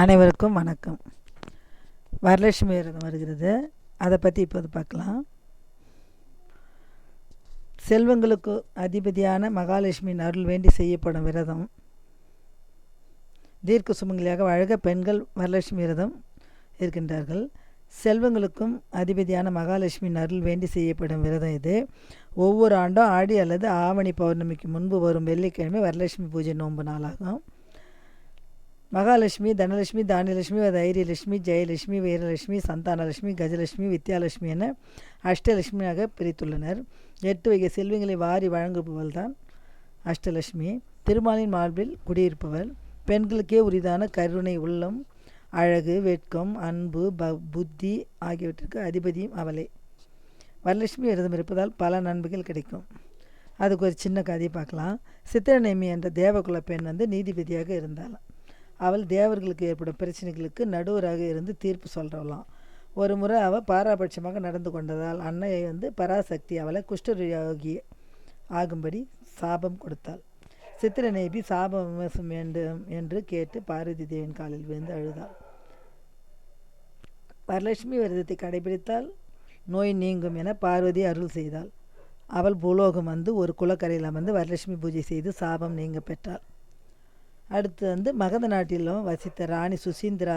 அனைவருக்கும் வணக்கம். வரலட்சுமி விரதம் வருகிறது. அதை பற்றி இப்போது பார்க்கலாம். செல்வங்களுக்கு அதிபதியான மகாலட்சுமியின் அருள் வேண்டி செய்யப்படும் விரதம். தீர்க்க சுமங்கலியாக வழங்க பெண்கள் வரலட்சுமி விரதம் இருக்கின்றார்கள். செல்வங்களுக்கும் அதிபதியான மகாலட்சுமியின் அருள் வேண்டி செய்யப்படும் விரதம் இது. ஒவ்வொரு ஆண்டும் ஆடி அல்லது ஆவணி பௌர்ணமிக்கு முன்பு வரும் வெள்ளிக்கிழமை வரலட்சுமி பூஜை நோன்பு நாளாகும். மகாலட்சுமி தனலட்சுமி தானியலட்சுமி தைரியலட்சுமி ஜெயலட்சுமி வீரலட்சுமி சந்தானலட்சுமி கஜலட்சுமி வித்யாலட்சுமி என அஷ்டலட்சுமியாக பிரித்துள்ளனர். எட்டு வகை செல்வங்களை வாரி வழங்குபவள் தான் அஷ்டலட்சுமி. திருமாலின் மார்பில் குடியிருப்பவள். பெண்களுக்கே உரிதான கருணை உள்ளம் அழகு வெட்கம் அன்பு ப புத்தி ஆகியவற்றிற்கு அதிபதியும் அவளே. வரலட்சுமி விரதம் இருப்பதால் பல நன்மைகள் கிடைக்கும். அதுக்கு ஒரு சின்ன கதையை பார்க்கலாம். சித்திரநேமி என்ற தேவகுல பெண் வந்து நீதிபதியாக இருந்தாலும் அவள் தேவர்களுக்கு ஏற்படும் பிரச்சனைகளுக்கு நடுவராக இருந்து தீர்ப்பு சொல்கிறவளாம் ஒரு முறை அவள் பாராபட்சமாக நடந்து கொண்டதால் அன்னையை வந்து பராசக்தி அவளை குஷ்டரோகி ஆகும்படி சாபம் கொடுத்தாள். சித்திரநேபி சாபம் விமர்சம் வேண்டும் என்று கேட்டு பார்வதி தேவியின் காலில் விழுந்து அழுதாள். வரலட்சுமி விரதத்தை கடைபிடித்தால் நோய் நீங்கும் என பார்வதி அருள் செய்தாள். அவள் பூலோகம் வந்து ஒரு குளக்கரையில் அமர்ந்து வரலட்சுமி பூஜை செய்து சாபம் நீங்க பெற்றாள். அடுத்து வந்து மகத நாட்டிலும் வசித்த ராணி சுசீந்திரா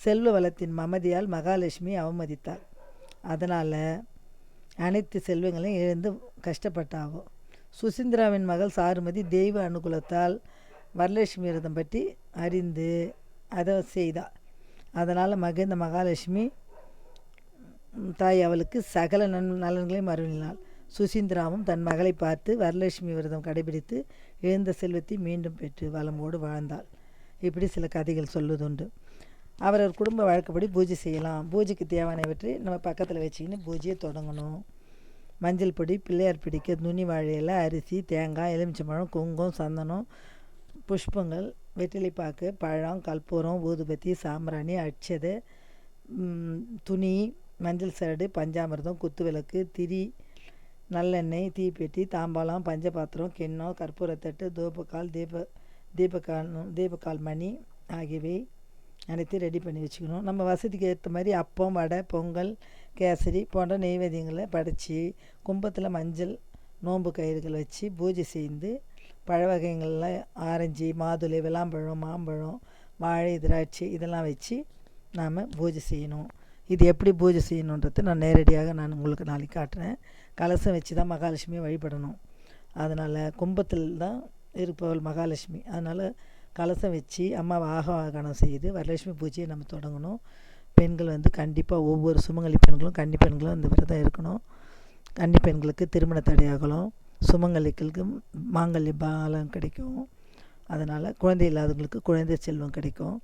செல்வ வளத்தின் மமதியால் மகாலட்சுமி அவமதித்தாள். அதனால் அனைத்து செல்வங்களையும் இழந்து கஷ்டப்பட்டாகும் சுசீந்திராவின் மகள் சாருமதி தெய்வ அனுகூலத்தால் வரலட்சுமி விரதம் பற்றி அறிந்து அதை செய்தாள் அதனால் மகிழ்ந்த மகாலட்சுமி தாய் அவளுக்கு சகல நன் நலன்களையும் அருளினாள். சுசீந்திராவும் தன் மகளை பார்த்து வரலட்சுமி விரதம் கடைபிடித்து இழந்த செல்வத்தை மீண்டும் பெற்று வளமோடு வாழ்ந்தாள். இப்படி சில கதைகள் சொல்வதுண்டு அவரவர் குடும்ப வழக்கப்படி பூஜை செய்யலாம். பூஜைக்கு தேவையானவற்றை நம்ம பக்கத்தில் வச்சுக்கின்னு பூஜையை தொடங்கணும். மஞ்சள் பொடி பிள்ளையார் பிடிக்க நுனி வாழையில அரிசி தேங்காய் எலுமிச்சம்பழம் குங்குமம் சந்தனம் புஷ்பங்கள் வெற்றிலைப்பாக்கு பழம் கற்பூரம் ஊதுபத்தி சாம்பிராணி அட்சதை துணி மஞ்சள் சரடு பஞ்சாமிர்தம் குத்துவிளக்கு திரி நல்லெண்ணெய் தீப்பெட்டி தாம்பாளம் பஞ்சபாத்திரம் கிண்ணம் கற்பூரத்தட்டு தூபக்கால் தீப தீபக்கால் தீபக்கால் மணி ஆகியவை அனைத்தையும் ரெடி பண்ணி வச்சுக்கணும். நம்ம வசதிக்கு ஏற்ற மாதிரி அப்பம் வடை பொங்கல் கேசரி போன்ற நெய்வேதியங்களை படைச்சி கும்பத்தில் மஞ்சள் நோன்பு கயிறுகள் வச்சு பூஜை செய்து பழ வகைகளில் ஆரஞ்சு மாதுளை விளாம்பழம் மாம்பழம் வாழை திராட்சை இதெல்லாம் வச்சு நாம் பூஜை செய்யணும். இது எப்படி பூஜை செய்யணுன்றது நான் நேரடியாக நான் உங்களுக்கு நாளைக்கு காட்டுறேன். கலசம் வச்சு தான் மகாலட்சுமியை வழிபடணும். அதனால் கும்பத்தில் தான் இருப்பவள் மகாலட்சுமி. அதனால் கலசம் வச்சு அம்மாவை ஆகவாகனம் செய்து வரலட்சுமி பூஜையை நம்ம தொடங்கணும். பெண்கள் வந்து கண்டிப்பாக ஒவ்வொரு சுமங்கலி பெண்களும் கன்னி பெண்களும் இந்த விரதம் இருக்கணும். கன்னி பெண்களுக்கு திருமண தடையாகலாம் சுமங்கலிகளுக்கு மாங்கல்ய பாலம் கிடைக்கும். அதனால் குழந்தை இல்லாதவங்களுக்கு குழந்தை செல்வம் கிடைக்கும்.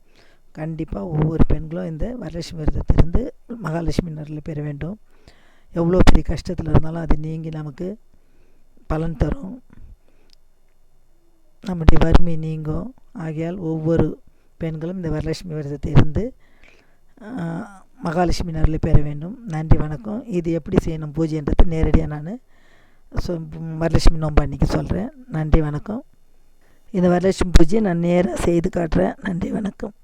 கண்டிப்பாக ஒவ்வொரு பெண்களும் இந்த வரலட்சுமி விரதத்திலிருந்து மகாலட்சுமி நரில் பெற வேண்டும். எவ்வளோ பெரிய கஷ்டத்தில் இருந்தாலும் அது நீங்கி நமக்கு பலன் தரும். நம்முடைய வறுமை நீங்கும். ஆகையால் ஒவ்வொரு பெண்களும் இந்த வரலட்சுமி விரதத்தை இருந்து மகாலட்சுமி நரில் பெற வேண்டும். நன்றி வணக்கம். இது எப்படி செய்யணும்? பூஜைன்றது நேரடியாக நான் சொ வரலட்சுமி நோன்பு அன்றைக்கி சொல்கிறேன் நன்றி வணக்கம். இந்த வரலட்சுமி பூஜையை நான் நேராக செய்து காட்டுறேன். நன்றி வணக்கம்.